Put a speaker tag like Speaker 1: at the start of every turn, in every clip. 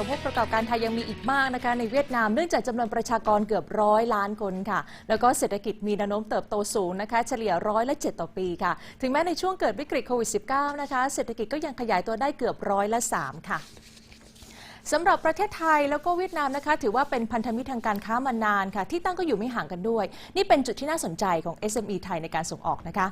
Speaker 1: แต่ผู้ประกอบการไทยยังมีอีกมากนะคะในเวียดนามเนื่องจากจำนวนประชากรเกือบร้อยล้านคนค่ะ แล้วก็เศรษฐกิจมีแนวโน้มเติบโตสูงนะคะ เฉลี่ยร้อยละ7ต่อปีค่ะ ถึงแม้ในช่วงเกิดวิกฤตโควิด -19 นะคะ เศรษฐกิจก็ยังขยายตัวได้เกือบร้อยละ3ค่ะ สำหรับประเทศไทยแล้วก็เวียดนามนะคะ ถือว่าเป็นพันธมิตรทางการค้ามานานค่ะ ที่ตั้งก็อยู่ไม่ห่างกันด้วย นี่เป็นจุดที่น่าสนใจของ SME ไทยในการส่งออกนะคะ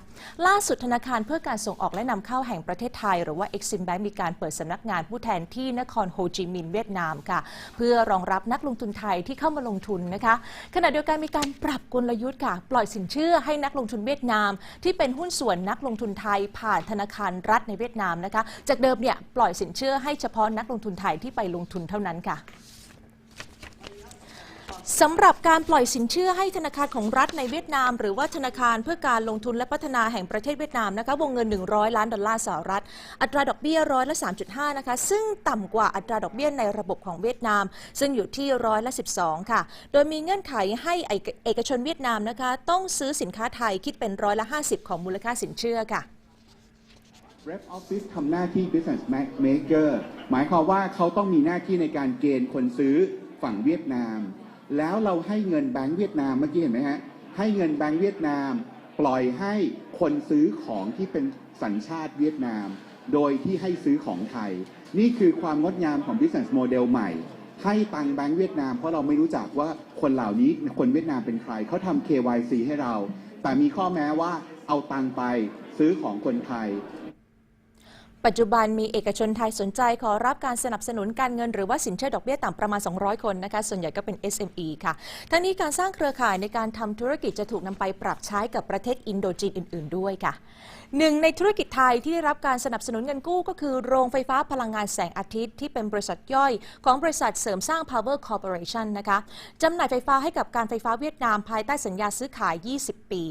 Speaker 1: ล่าสุดธนาคารเพื่อการส่งออกและนำเข้าแห่งประเทศไทย หรือว่า Exim Bank มีการเปิดสำนักงานผู้แทนที่นครโฮจิมินห์เวียดนามค่ะ เพื่อรองรับนักลงทุนไทยที่เข้ามาลงทุนนะคะขณะเดียวกันมีการปรับกลยุทธ์ค่ะ ปล่อยสินเชื่อให้นักลงทุนเวียดนาม ที่เป็นหุ้นส่วนนักลงทุนไทยผ่านธนาคารรัฐในเวียดนามนะคะจากเดิมเนี่ยปล่อยสินเชื่อให้เฉพาะนักลงทุนไทยที่ไปลงทุนเท่านั้นค่ะสำหรับการปล่อยสินเชื่อให้ธนาคารของรัฐในเวียดนาม หรือว่าธนาคารเพื่อการลงทุนและพัฒนาแห่งประเทศเวียดนามนะคะวงเงิน 100 ล้านดอลลาร์สหรัฐ อัตราดอกเบี้ยร้อยละ 3.5 นะคะ ซึ่งต่ำกว่าอัตราดอกเบี้ยในระบบของเวียดนาม ซึ่งอยู่ที่ร้อยละ 12 ค่ะ โดยมีเงื่อนไขให้เอกชนเวียดนามนะคะต้องซื้อสินค้าไทยคิดเป็นร้อยละ 50 ของมูลค่าสินเชื่อค่ะ
Speaker 2: Rep Office ทำหน้าที่ Business Maker หมายความว่าเขาต้องมีหน้าที่ในการเกณฑ์คนซื้อฝั่งเวียดนาม แล้วเราให้เงินแบงก์เวียดนามเมื่อกี้เห็นไหมฮะ ให้เงินแบงก์เวียดนาม ปล่อยให้คนซื้อของที่เป็นสัญชาติเวียดนาม โดยที่ให้ซื้อของไทย นี่คือความงดงามของ Business Model ใหม่ ให้ตังแบงก์เวียดนามเพราะเราไม่รู้จักว่าคนเหล่านี้คนเวียดนามเป็นใครเขาทำ KYC ให้เรา แต่มีข้อแม้ว่าเอาตังไปซื้อของคนไทย
Speaker 1: ปัจจุบันมีเอกชนไทยสนใจขอรับการสนับสนุนการเงินหรือว่าสินเชื่อดอกเบี้ยต่ำประมาณ 200 คนนะคะ ส่วนใหญ่ก็เป็น SME ค่ะ ทั้งนี้การสร้างเครือข่ายในการทำธุรกิจจะถูกนำไปปรับใช้กับประเทศอินโดจีนอื่น ๆ ด้วยค่ะ หนึ่งในธุรกิจไทยที่ได้รับการสนับสนุนเงินกู้ก็คือโรงไฟฟ้าพลังงานแสงอาทิตย์ที่เป็นบริษัทย่อย ของบริษัทเสริมสร้าง Power Corporation นะคะจำหน่ายไฟฟ้าให้กับการไฟฟ้าเวียดนามภายใต้สัญญาซื้อขาย 20 ปี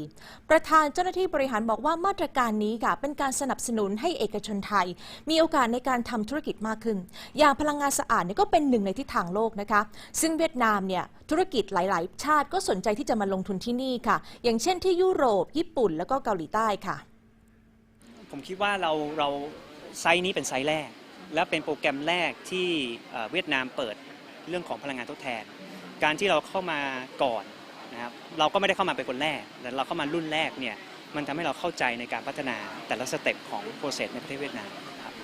Speaker 1: ประธานเจ้าหน้าที่บริหารบอกว่ามาตรการนี้ค่ะเป็นการสนับสนุนให้เอกชนไทย มีโอกาสในการทำธุรกิจมากขึ้น อย่างพลังงานสะอาดเนี่ยก็เป็นหนึ่งในทิศทางโลกนะคะซึ่งเวียดนามเนี่ยธุรกิจหลาย ๆ ชาติก็สนใจที่จะมาลงทุนที่นี่ค่ะ อย่างเช่นที่ยุโรป ญี่ปุ่น แล้วก็เกาหลีใต้ค่ะ
Speaker 3: ผมคิดว่าเราเราไซต์นี้เป็นไซต์แรก และเป็นโปรแกรมแรกที่เวียดนามเปิดเรื่องของพลังงานทดแทน การที่เราเข้ามาก่อนนะครับเราก็ไม่ได้เข้ามาเป็นคนแรกแต่เราเข้ามารุ่นแรกเนี่ยมันทำให้เราเข้าใจในการพัฒนาแต่ละสเต็ปของโปรเซสในประเทศเวียดนามครับ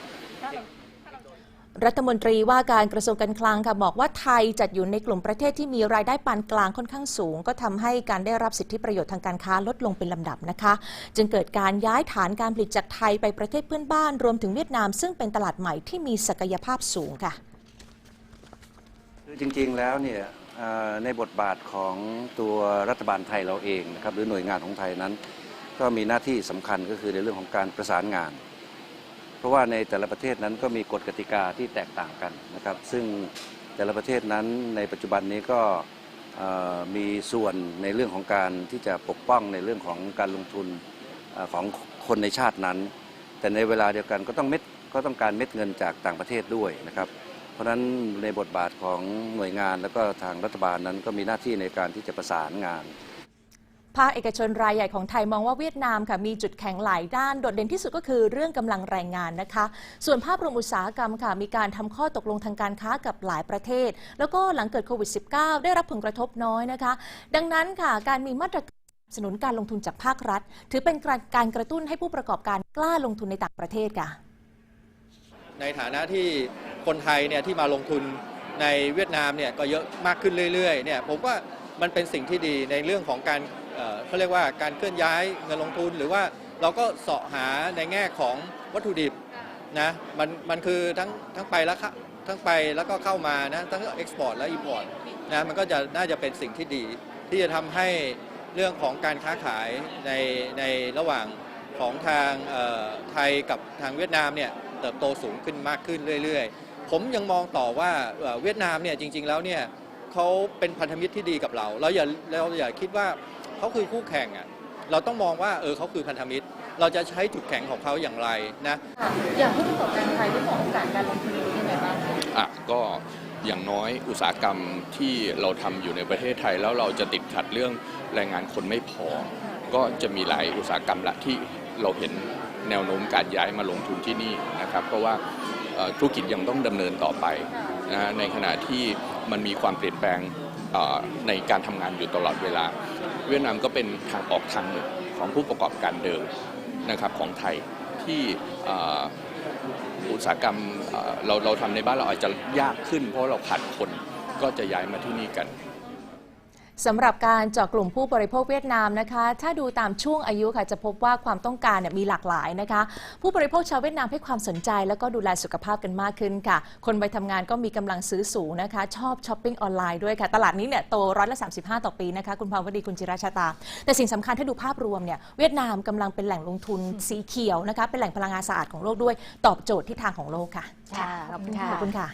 Speaker 1: รัฐมนตรีว่าการกระทรวงการคลังค่ะบอกว่าไทยจัดอยู่ในกลุ่มประเทศที่มีรายได้ปานกลางค่อนข้างสูง ก็ทำให้การได้รับสิทธิประโยชน์ทางการค้าลดลงเป็นลำดับนะคะ จึงเกิดการย้ายฐานการผลิตจากไทยไปประเทศเพื่อนบ้าน รวมถึงเวียดนามซึ่งเป็นตลาดใหม่ที่มีศักยภาพสูงค่ะ
Speaker 4: คือจริงๆแล้วเนี่ยในบทบาทของตัวรัฐบาลไทยเราเองนะครับหรือหน่วยงานของไทยนั้น ก็มีหน้าที่สำคัญก็คือในเรื่องของการประสานงาน ราะว่าในแต่ละประเทศนั้นก็มีกฎกติกาที่แตกต่างกันนะครับ ซึ่งแต่ละประเทศนั้นในปัจจุบันนี้ก็มีส่วนในเรื่องของการที่จะปกป้องในเรื่องของการลงทุนอของคนในชาตินั้น แต่ในเวลาเดียวกันก็ต้องเม็ดก็ต้องการเม็ดเงินจากต่างประเทศด้วยนะครับ เพราะฉะนั้นในบทบาทของหน่วยงานแล้วก็ทางรัฐบาลนั้นก็มีหน้าที่ในการที่จะประสานงาน
Speaker 1: ภาคเอกชนรายใหญ่ของไทยมองว่าเวียดนามค่ะมีจุดแข็งหลายด้านโดดเด่นที่สุดก็คือเรื่องกำลังแรงงานนะคะ ส่วนภาพรวมอุตสาหกรรมค่ะมีการทำข้อตกลงทางการค้ากับหลายประเทศ แล้วก็หลังเกิดโควิด -19 ได้รับผลกระทบน้อยนะคะ ดังนั้นค่ะการมีมาตรการสนับสนุนการลงทุนจากภาครัฐ ถือเป็นการกระตุ้นให้ผู้ประกอบการกล้าลงทุนในต่างประเทศค่ะ
Speaker 5: ในฐานะที่คนไทยเนี่ยที่มาลงทุนในเวียดนามเนี่ยก็เยอะมากขึ้นเรื่อยๆเนี่ยผมว่ามันเป็นสิ่งที่ดีในเรื่องของการ เอ่อเขาเรียกว่าการเคลื่อนย้ายเงินลงทุน หรือว่าเราก็เสาะหาในแง่ของวัตถุดิบนะมันมันคือทั้งทั้งไปแล้วเข้าทั้งไปแล้วก็เข้ามานะทั้งเอ็กซ์พอร์ตและอิมพอร์ตนะมันก็จะน่าจะเป็นสิ่งที่ดี ที่จะทำให้เรื่องของการค้าขายในในระหว่างของทางเอ่อไทยกับทางเวียดนามเนี่ยเติบโตสูงขึ้นมากขึ้นเรื่อย ๆ ผมยังมองต่อว่าเอ่อเวียดนามเนี่ยจริง ๆ แล้วเนี่ยเขาเป็นพันธมิตรที่ดีกับเรา เราอย่าเราอย่าคิดว่า เขาคือคู่แข่งอะเราต้องมองว่าเออเขาคือพันธมิตร เราจะใช้จุดแข็งของเขาอย่างไรนะ
Speaker 1: อย่างผู้ประกอบการไทยได้มองโอกาสการลงทุนยังไงบ้าง
Speaker 6: อะก็อย่างน้อยอุตสาหกรรมที่เราทำอยู่ในประเทศไทย แล้วเราจะติดขัดเรื่องแรงงานคนไม่พอ ก็จะมีหลายอุตสาหกรรมละที่เราเห็นแนวโน้มการย้ายมาลงทุนที่นี่นะครับ เพราะว่าเอ่อธุรกิจยังต้องดำเนินต่อไปนะในขณะที่มันมีความเปลี่ยนแปลงเอ่อในการทำงานอยู่ตลอดเวลา เวียดนามก็เป็นทางออกทางหนึ่งของผู้ประกอบการเดิมนะครับของไทยที่เอ่ออุตสาหกรรมเอ่อเราเราทำในบ้านเราอาจจะยากขึ้น เพราะเราขาดคนก็จะย้ายมาที่นี่กัน
Speaker 1: สำหรับการเจาะกลุ่มผู้บริโภคเวียดนามนะคะ ถ้าดูตามช่วงอายุค่ะจะพบว่าความต้องการเนี่ยมีหลากหลายนะคะ ผู้บริโภคชาวเวียดนามให้ความสนใจ แล้วก็ดูแลสุขภาพกันมากขึ้นค่ะ คนไปทำงานก็มีกำลังซื้อสูงนะคะ ชอบช้อปปิ้งออนไลน์ด้วยค่ะ ตลาดนี้เนี่ยโตร้อยละ35 ต่อปีนะคะ คุณภาวดีคุณจิราชาตา แต่สิ่งสำคัญถ้าดูภาพรวมเนี่ยเวียดนามกำลังเป็นแหล่งลงทุนสีเขียวนะคะเป็นแหล่งพลังงานสะอาดของโลกด้วยตอบโจทย์ที่ทางของโลกค่ะ
Speaker 7: ค่ะขอบคุณค่ะ
Speaker 1: ขอบคุณค่ะ